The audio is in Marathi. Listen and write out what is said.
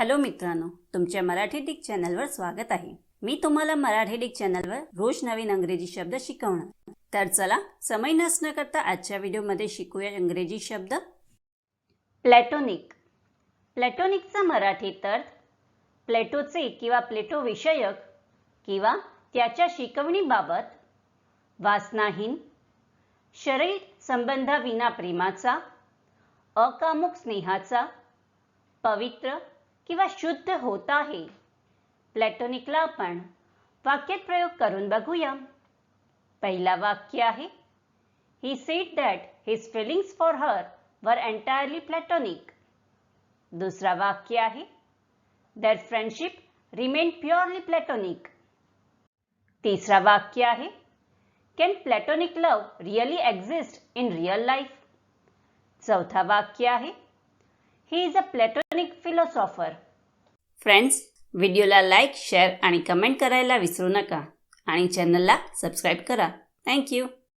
हॅलो मित्रांनो तुमच्या मराठी डिक चॅनलवर स्वागत आहे. मी तुम्हाला मराठी डिक चॅनलवर रोज नवीन अंग्रेजी शब्द शिकवणार. तर चला समय नसणं करता आजच्या व्हिडिओमध्ये शिकूया इंग्रजी शब्द. प्लॅटोनिक प्लॅटोनिकचा मराठी अर्थ प्लेटोचे किंवा प्लेटो विषयक किंवा त्याच्या शिकवणीबाबत वासनाहीन शरीर संबंधाविना प्रेमाचा अकामुक स्नेहाचा पवित्र किंवा शुद्ध होत आहे. प्लॅटोनिकला आपण वाक्यात प्रयोग करून बघूया. पहिला वाक्य आहे. He said that his feelings for her were entirely platonic दुसरा वाक्य आहे. That friendship remain purely platonic तिसरा वाक्य आहे. Can platonic love really exist in real life चौथा वाक्य आहे. He is a platonic philosopher friends व्हिडिओला लाईक शेअर आणि कमेंट करायला विसरू नका. आणि चॅनलला सबस्क्राईब करा. थँक्यू